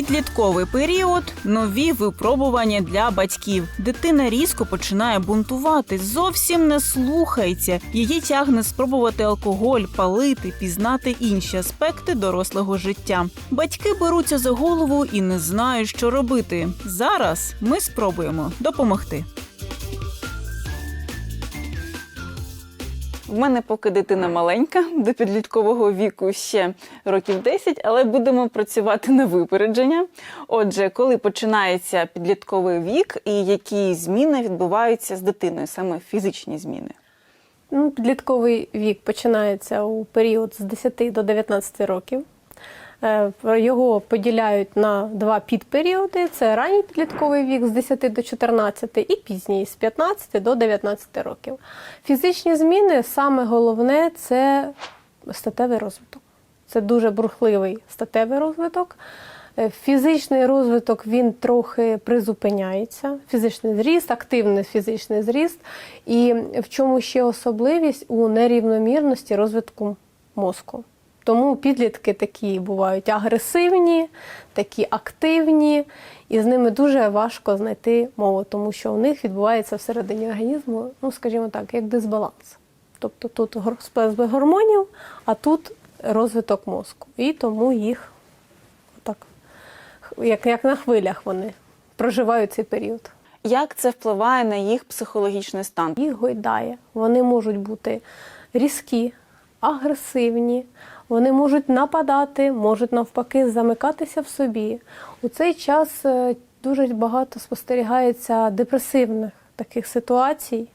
Підлітковий період нові випробування для батьків. Дитина різко починає бунтувати, зовсім не слухається. Її тягне спробувати алкоголь, палити, пізнати інші аспекти дорослого життя. Батьки беруться за голову і не знають, що робити. Зараз ми спробуємо допомогти. В мене поки дитина маленька, до підліткового віку ще років 10, але будемо працювати на випередження. Отже, коли починається підлітковий вік і які зміни відбуваються з дитиною, саме фізичні зміни? Ну, підлітковий вік починається у період з 10 до 19 років. Е, Його поділяють на два підперіоди: це ранній підлітковий вік з 10 до 14 і пізній з 15 до 19 років. Фізичні зміни саме головне це статевий розвиток. Це дуже бурхливий статевий розвиток. Е, Фізичний розвиток він трохи призупиняється. Фізичний зріст, активний фізичний зріст. І в чому ще особливість у нерівномірності розвитку мозку. Тому підлітки такі бувають агресивні, такі активні, і з ними дуже важко знайти мову, тому що у них відбувається всередині організму, ну скажімо так, як дисбаланс. Тобто тут гор- гормонів, а тут розвиток мозку. І тому їх так, як, як на хвилях вони проживають цей період. Як це впливає на їх психологічний стан? їх гойдає. Вони можуть бути різкі, агресивні, вони можуть нападати, можуть навпаки замикатися в собі. У цей час е, дуже багато спостерігається депресивних таких ситуацій,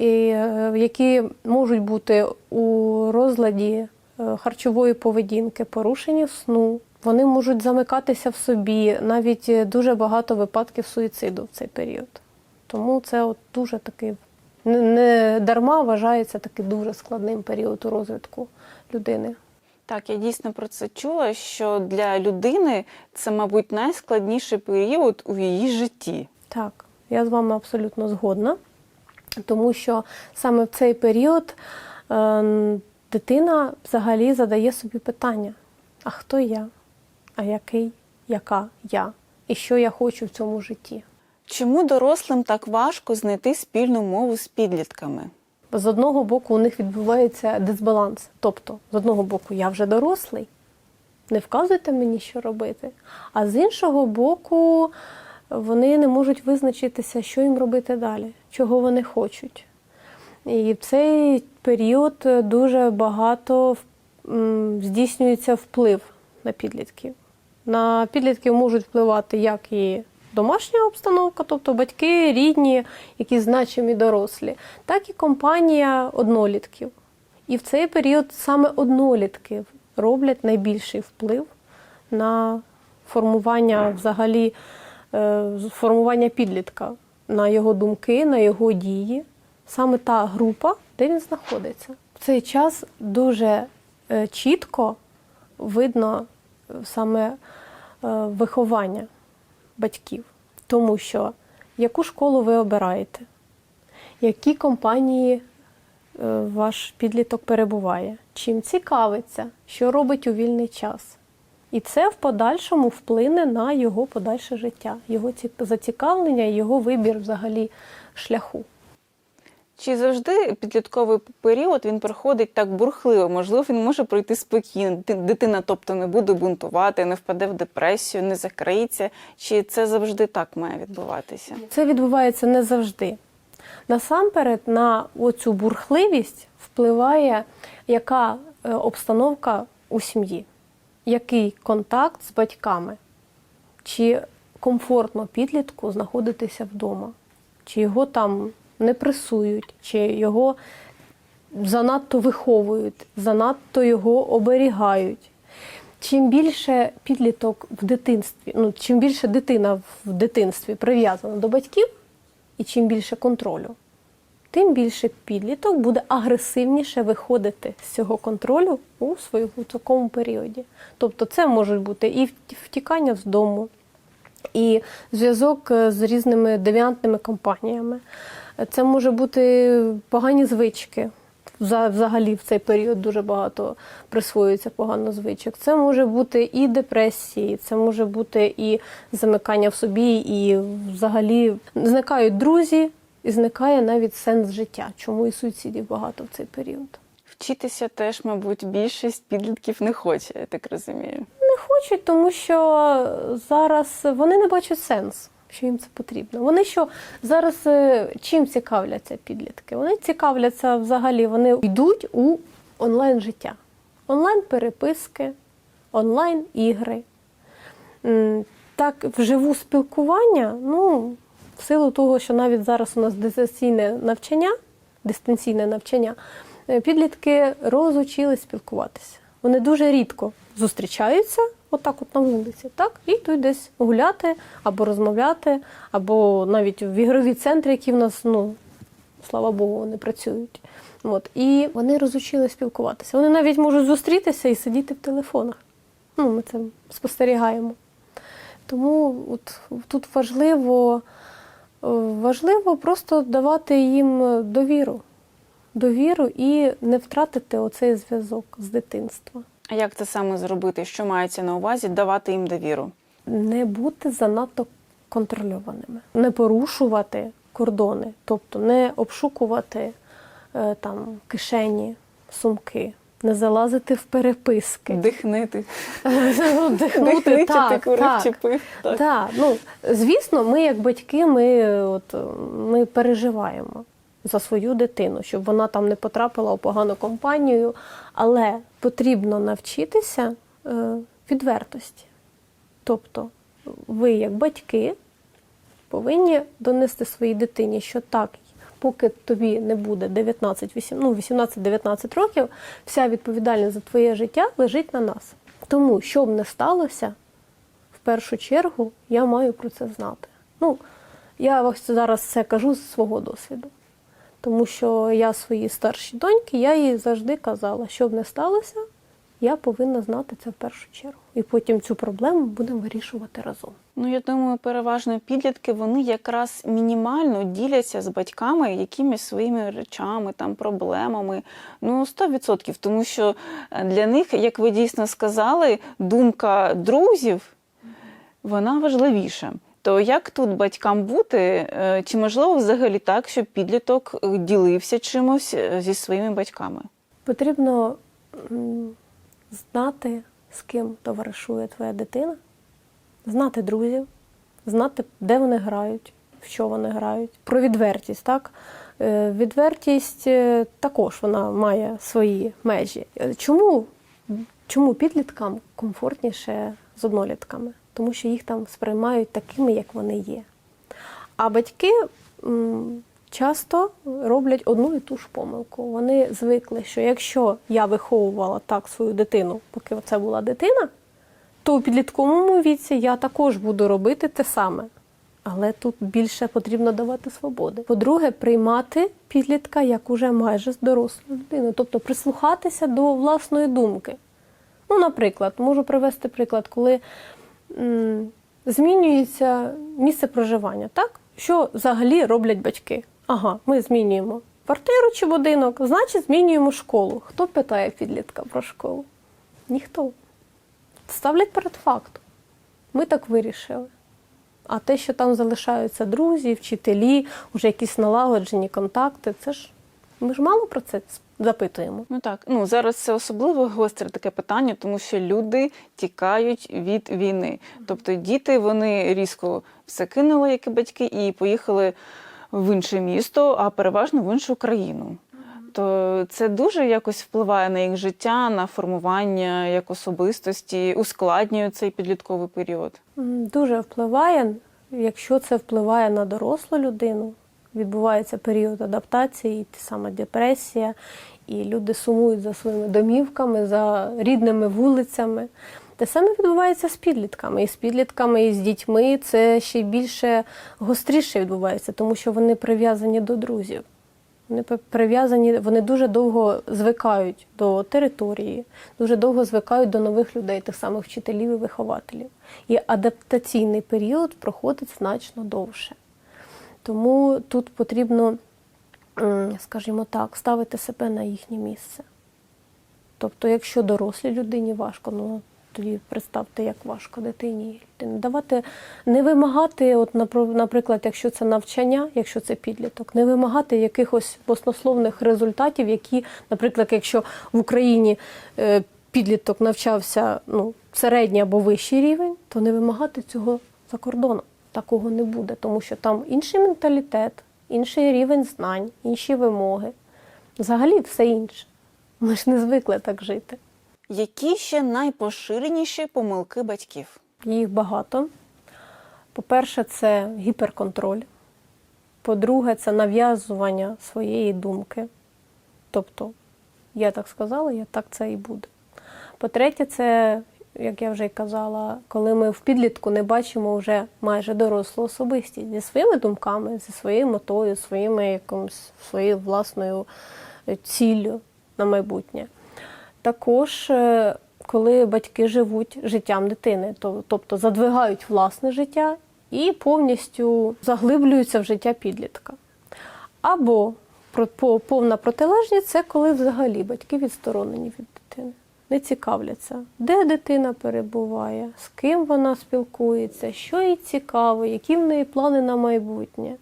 е, які можуть бути у розладі е, харчової поведінки, порушення сну. Вони можуть замикатися в собі, навіть дуже багато випадків суїциду в цей період. Тому це от дуже такий не дарма вважається такий дуже складним період у розвитку людини. Так, я дійсно про це чула, що для людини це, мабуть, найскладніший період у її житті. Так, я з вами абсолютно згодна, тому що саме в цей період е, дитина взагалі задає собі питання: а хто я? А який, яка я? І що я хочу в цьому житті? Чому дорослим так важко знайти спільну мову з підлітками? З одного боку, у них відбувається дисбаланс. Тобто, з одного боку, я вже дорослий, не вказуйте мені, що робити. А з іншого боку, вони не можуть визначитися, що їм робити далі, чого вони хочуть. І в цей період дуже багато здійснюється вплив на підлітків. На підлітків можуть впливати як і домашня обстановка, тобто батьки, рідні, які значимі дорослі, так і компанія однолітків. І в цей період саме однолітки роблять найбільший вплив на формування взагалі е, формування підлітка, на його думки, на його дії. Саме та група, де він знаходиться. В цей час дуже е, чітко видно е, саме виховання батьків, тому що яку школу ви обираєте, які компанії е, ваш підліток перебуває, чим цікавиться, що робить у вільний час. І це в подальшому вплине на його подальше життя, його ці- зацікавлення і його вибір взагалі шляху. Чи завжди підлітковий період він проходить так бурхливо? Можливо, він може пройти спокійно. Дитина, тобто, не буде бунтувати, не впаде в депресію, не закриється. Чи це завжди так має відбуватися? Це відбувається не завжди. Насамперед, на оцю бурхливість впливає яка е, обстановка у сім'ї, який контакт з батьками, чи комфортно підлітку знаходитися вдома, чи його там не пресують, чи його занадто виховують, занадто його оберігають. Чим більше підліток в дитинстві, ну чим більше дитина в дитинстві прив'язана до батьків, і чим більше контролю, тим більше підліток буде агресивніше виходити з цього контролю у своєму такому періоді. Тобто, це можуть бути і втікання з дому, і зв'язок е, з різними девіантними компаніями. Це може бути погані звички взагалі в цей період дуже багато присвоюється погано звичок. Це може бути і депресії, це може бути і замикання в собі, і взагалі зникають друзі, і зникає навіть сенс життя. Чому і суїцидів багато в цей період. Вчитися теж, мабуть, більшість підлітків не хоче, я так розумію. Не хочуть, тому що зараз вони не бачать сенс, що їм це потрібно. Вони що зараз е, чим цікавляться підлітки? Вони цікавляться взагалі, вони йдуть у онлайн життя, онлайн переписки, онлайн ігри. Так, вживу спілкування, ну, в силу того, що навіть зараз у нас дистанційне навчання, дистанційне навчання, е, підлітки розучились спілкуватися. Вони дуже рідко зустрічаються отак от на вулиці, так, і йдуть десь гуляти або розмовляти, або навіть в ігрові центри, які в нас, ну, слава Богу, вони працюють. От. І вони розучились спілкуватися. Вони навіть можуть зустрітися і сидіти в телефонах. Ну, ми це спостерігаємо. Тому от, тут важливо, важливо просто давати їм довіру. Довіру і не втратити оцей зв'язок з дитинства. А як це саме зробити? Що мається на увазі давати їм довіру? Не бути занадто контрольованими, не порушувати кордони, тобто не обшукувати е, там кишені, сумки, не залазити в переписки. Дихнити. Ну, Дихнути, Дихнити, ти так, курив, так. Так. Так, ну звісно, ми як батьки, ми, е, от, ми переживаємо за свою дитину, щоб вона там не потрапила у погану компанію, але потрібно навчитися е, відвертості. Тобто, ви, як батьки, повинні донести своїй дитині, що так, поки тобі не буде 19, 8, ну, 18-19 років, вся відповідальність за твоє життя лежить на нас. Тому, що б не сталося, в першу чергу я маю про це знати. Ну, я зараз це кажу з свого досвіду. Тому що я своїй старшій доньки, я їй завжди казала, що б не сталося, я повинна знати це в першу чергу. І потім цю проблему будемо вирішувати разом. Ну, я думаю, переважно підлітки вони якраз мінімально діляться з батьками якимись своїми речами, там проблемами. Ну, 100%. Тому що для них, як ви дійсно сказали, думка друзів вона важливіша. То як тут батькам бути? Е, Чи можливо взагалі так, щоб підліток е, ділився чимось е, зі своїми батьками? Потрібно знати, з ким товаришує твоя дитина, знати друзів, знати, де вони грають, в що вони грають. Про відвертість, так? Відвертість також вона має свої межі. Чому, чому підліткам комфортніше з однолітками? Тому що їх там сприймають такими, як вони є. А батьки часто роблять одну і ту ж помилку. Вони звикли, що якщо я виховувала так свою дитину, поки це була дитина, то у підлітковому віці я також буду робити те саме. Але тут більше потрібно давати свободи. По-друге, приймати підлітка як уже майже дорослу людину, тобто прислухатися до власної думки. Ну, наприклад, можу привести приклад, коли змінюється місце проживання, так? Що взагалі роблять батьки? Ага, ми змінюємо квартиру чи будинок, значить змінюємо школу. Хто питає підлітка про школу? Ніхто. Ставлять перед фактом. Ми так вирішили. А те, що там залишаються друзі, вчителі, вже якісь налагоджені контакти, це ж ми ж мало про це запитуємо. Ну так, ну зараз це особливо гостре таке питання, тому що люди тікають від війни. Тобто діти вони різко все кинули, як і батьки, і поїхали в інше місто, а переважно в іншу країну. То це дуже якось впливає на їх життя, на формування як особистості, ускладнює цей підлітковий період. Дуже впливає, якщо це впливає на дорослу людину, відбувається період адаптації, та саме депресія, і люди сумують за своїми домівками, за рідними вулицями. Те саме відбувається з підлітками. І з підлітками, і з дітьми це ще більше гостріше відбувається, тому що вони прив'язані до друзів. Вони прив'язані, вони дуже довго звикають до території, дуже довго звикають до нових людей, тих самих вчителів і вихователів. І адаптаційний період проходить значно довше. Тому тут потрібно скажімо так, ставити себе на їхнє місце. Тобто, якщо дорослій людині важко, ну тоді представте, як важко дитині. Давати, не вимагати, от, наприклад, якщо це навчання, якщо це підліток, не вимагати якихось баснословних результатів, які, наприклад, якщо в Україні е, підліток навчався ну, середній або вищий рівень, то не вимагати цього за кордоном. Такого не буде, тому що там інший менталітет, інший рівень знань, інші вимоги. Взагалі все інше. Ми ж не звикли так жити. Які ще найпоширеніші помилки батьків? Їх багато. По-перше, це гіперконтроль. По-друге, це нав'язування своєї думки. Тобто, я так сказала, я так це і буде. По-третє, це, як я вже й казала, коли ми в підлітку не бачимо вже майже дорослу особистість зі своїми думками, зі своєю метою, своїми якимось, своєю власною е, ціллю на майбутнє. Також, е, коли батьки живуть життям дитини, то- тобто задвигають власне життя і повністю заглиблюються в життя підлітка. Або по- повна протилежність це коли взагалі батьки відсторонені від не цікавляться, де дитина перебуває, з ким вона спілкується, що їй цікаво, які в неї плани на майбутнє.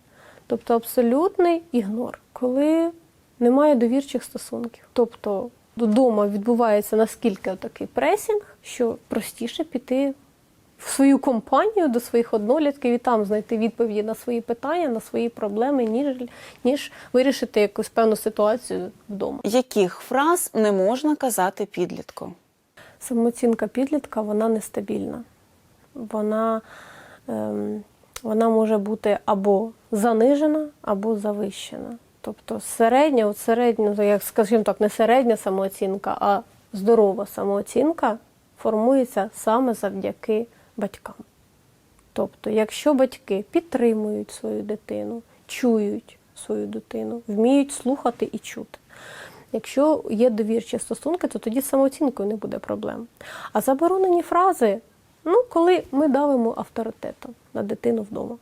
Тобто абсолютний ігнор, коли немає довірчих стосунків. Тобто додому відбувається наскільки такий пресінг, що простіше піти в свою компанію до своїх однолітків і там знайти відповіді на свої питання, на свої проблеми, ніж, ніж вирішити якусь певну ситуацію вдома. Яких фраз не можна казати підлітку? Самооцінка підлітка вона нестабільна. Вона, ем, вона може бути або занижена, або завищена. Тобто середня, от середня, ну, як скажімо так, не середня самооцінка, а здорова самооцінка формується саме завдяки батькам. Тобто, якщо батьки підтримують свою дитину, чують свою дитину, вміють слухати і чути. Якщо є довірчі стосунки, то тоді з самооцінкою не буде проблем. А заборонені фрази, ну, коли ми давимо авторитетом на дитину вдома.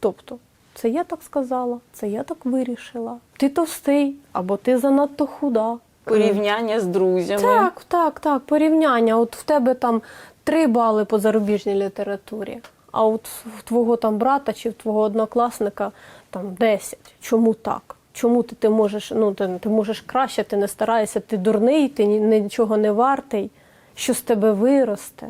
Тобто, це я так сказала, це я так вирішила. Ти товстий або ти занадто худа. Порівняння з друзями. Так, так, так, порівняння. От в тебе там три бали по зарубіжній літературі, а от в твого там брата чи в твого однокласника там 10. Чому так? Чому ти, ти можеш, ну ти, ти можеш краще, ти не стараєшся, ти дурний, ти нічого не вартий, що з тебе виросте.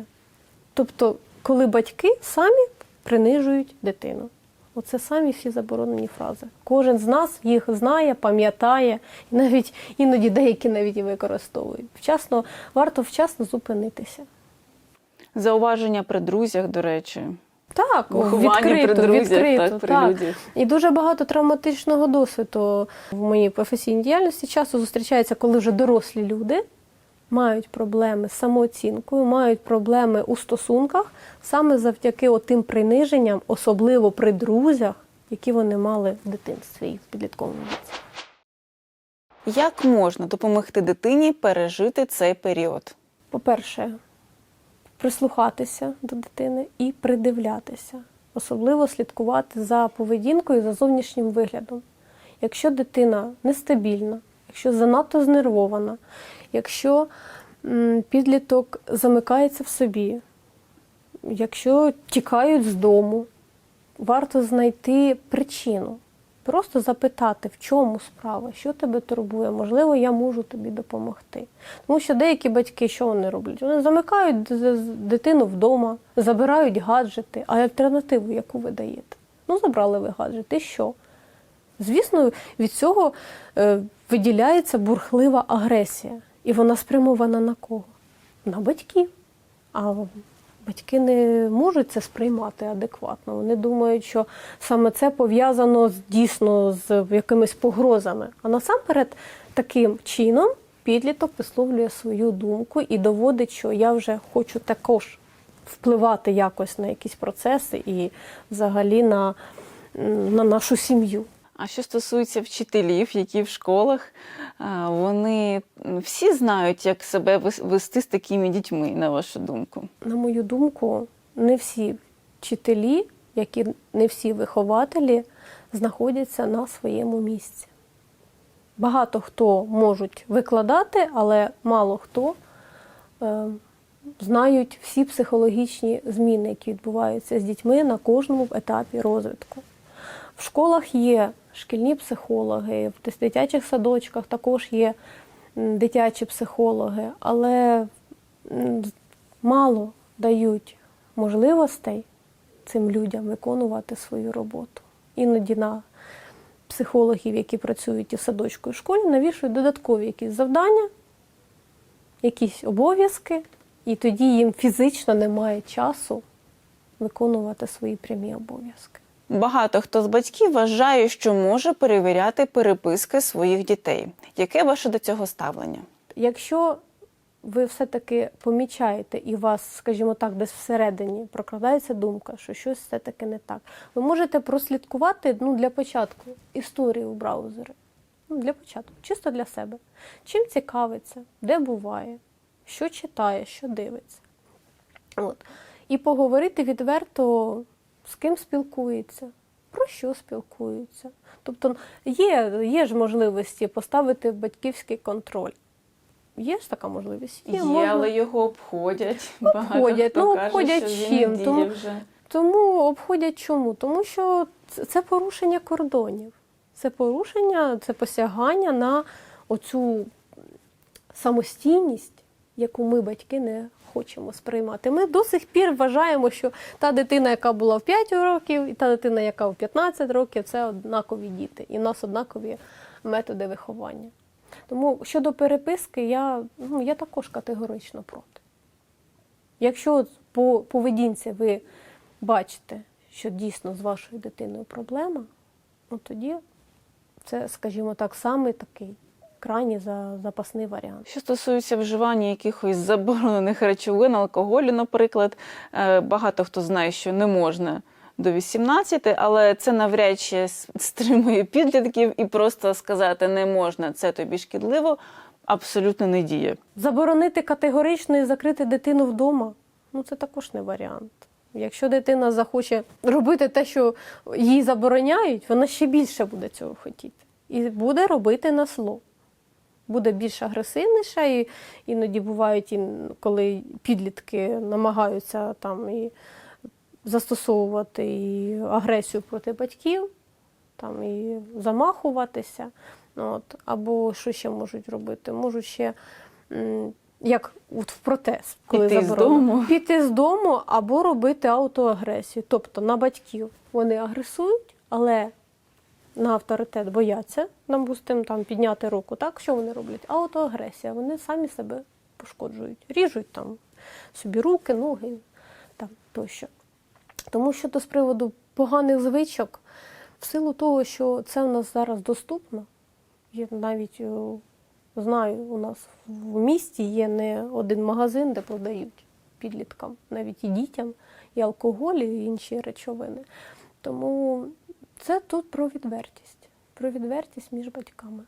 Тобто, коли батьки самі принижують дитину. Оце самі всі заборонені фрази. Кожен з нас їх знає, пам'ятає, навіть іноді деякі навіть і використовують. Вчасно варто вчасно зупинитися. Зауваження при друзях, до речі. Так, Виховання відкрито, при друзях, відкрито, так, при так. людях. І дуже багато травматичного досвіду в моїй професійній діяльності часто зустрічається, коли вже дорослі люди мають проблеми з самооцінкою, мають проблеми у стосунках саме завдяки тим приниженням, особливо при друзях, які вони мали в дитинстві і в підлітковому віці. Як можна допомогти дитині пережити цей період? По-перше, прислухатися до дитини і придивлятися, особливо слідкувати за поведінкою, за зовнішнім виглядом. Якщо дитина нестабільна, якщо занадто знервована, якщо підліток замикається в собі, якщо тікають з дому, варто знайти причину. Просто запитати, в чому справа, що тебе турбує, можливо, я можу тобі допомогти. Тому що деякі батьки, що вони роблять? Вони замикають дитину вдома, забирають гаджети, а альтернативу, яку ви даєте? Ну, забрали ви гаджети, що? Звісно, від цього е, виділяється бурхлива агресія. І вона спрямована на кого? На батьків. А батьки не можуть це сприймати адекватно. Вони думають, що саме це пов'язано з дійсно з якимись погрозами. А насамперед, таким чином підліток висловлює свою думку і доводить, що я вже хочу також впливати якось на якісь процеси і взагалі на, на нашу сім'ю. А що стосується вчителів, які в школах, вони всі знають, як себе вести з такими дітьми, на вашу думку? На мою думку, не всі вчителі, як і не всі вихователі знаходяться на своєму місці. багато хто можуть викладати, але мало хто е, знають всі психологічні зміни, які відбуваються з дітьми на кожному етапі розвитку. В школах є шкільні психологи, в дитячих садочках також є дитячі психологи, але мало дають можливостей цим людям виконувати свою роботу. Іноді на психологів, які працюють і в садочку і школі, навішують додаткові якісь завдання, якісь обов'язки, і тоді їм фізично немає часу виконувати свої прямі обов'язки. Багато хто з батьків вважає, що може перевіряти переписки своїх дітей. Яке ваше до цього ставлення? Якщо ви все-таки помічаєте і вас, скажімо так, десь всередині прокрадається думка, що щось все-таки не так, ви можете прослідкувати ну, для початку історію в браузері. Ну, для початку, чисто для себе. Чим цікавиться, де буває, що читає, що дивиться. От. І поговорити відверто, з ким спілкується, про що спілкуються. Тобто є, є ж можливості поставити батьківський контроль. Є ж така можливість? Є, можна. але його обходять. Обходять. Багато Ну, обходять що чим? він Тому- вже. Тому обходять чому? Тому що це порушення кордонів. Це порушення, це посягання на оцю самостійність, яку ми, батьки, не хочемо сприймати. Ми до сих пір вважаємо, що та дитина, яка була в 5 років, і та дитина, яка в 15 років, це однакові діти, і в нас однакові методи виховання. Тому щодо переписки, я, ну, я також категорично проти. Якщо по поведінці ви бачите, що дійсно з вашою дитиною проблема, ну тоді це, скажімо так, самий такий крайній за, запасний варіант. Що стосується вживання якихось заборонених речовин, алкоголю, наприклад, е, багато хто знає, що не можна до 18, але це навряд чи стримує підлітків і просто сказати не можна, це тобі шкідливо, абсолютно не діє. Заборонити категорично і закрити дитину вдома ну це також не варіант. Якщо дитина захоче робити те, що їй забороняють, вона ще більше буде цього хотіти. І буде робити на зло. Буде більш агресивніша, і іноді бувають, і коли підлітки намагаються там і застосовувати і агресію проти батьків, там і замахуватися. От, або що ще можуть робити? Можуть ще як от в протест, коли Піти з дому. піти з дому або робити аутоагресію. Тобто на батьків вони агресують, але на авторитет бояться, допустим, там підняти руку. Так що вони роблять? Аутоагресія. Вони самі себе пошкоджують, ріжуть там собі руки, ноги там тощо. Тому що то з приводу поганих звичок, в силу того, що це у нас зараз доступно, є навіть знаю, у нас в місті є не один магазин, де продають підліткам, навіть і дітям, і алкоголь, і інші речовини. Тому це тут про відвертість, про відвертість між батьками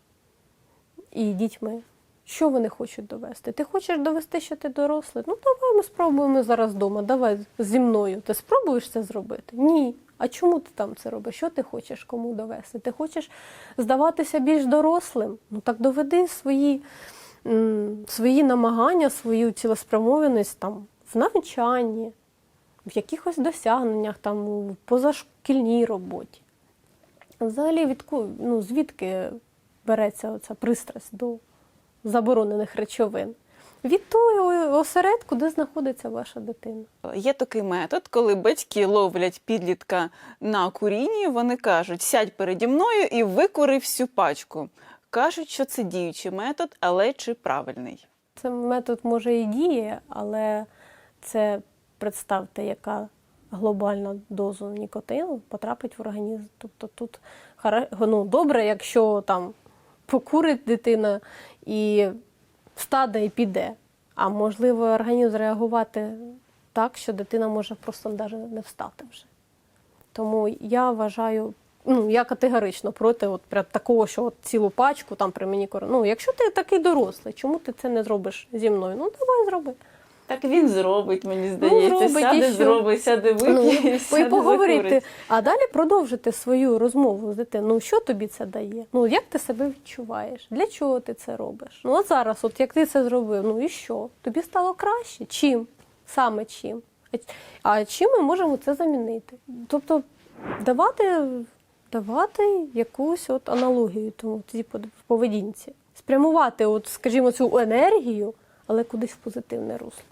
і дітьми. Що вони хочуть довести? Ти хочеш довести, що ти дорослий? Ну давай ми спробуємо зараз вдома. Давай зі мною. Ти спробуєш це зробити? Ні. А чому ти там це робиш? Що ти хочеш кому довести? Ти хочеш здаватися більш дорослим? Ну так доведи свої, свої намагання, свою цілеспрямованість там в навчанні, в якихось досягненнях, там у позашкільній роботі. Взагалі, відку, ну, звідки береться оця пристрасть до заборонених речовин? Від того осередку, де знаходиться ваша дитина. Є такий метод, коли батьки ловлять підлітка на курінні, вони кажуть: сядь переді мною і викури всю пачку. Кажуть, що це діючий метод, але чи правильний? Це метод може і діє, але це представте, яка глобальна доза нікотину потрапить в організм. Тобто тут ну, добре, якщо там покурить дитина і встане і піде. А можливо, організм зреагувати так, що дитина може просто навіть не встати вже. Тому я вважаю, ну я категорично проти от прям такого, що от цілу пачку там при мені кор- Ну, якщо ти такий дорослий, чому ти це не зробиш зі мною? Ну давай зроби. Так він зробить, мені здається. Ну, зробить, і сяде, що? зробить, сяде Ну, вип'є, і сяде поговорити, закурить. а далі продовжити свою розмову з дитиною. Ну, що тобі це дає? Ну, як ти себе відчуваєш? Для чого ти це робиш? Ну, от зараз, от як ти це зробив, ну і що? Тобі стало краще? Чим? Саме чим? А- чим ми можемо це замінити? Тобто давати, давати якусь от аналогію тому типу, в поведінці. Спрямувати, от, скажімо, цю енергію, але кудись в позитивне русло.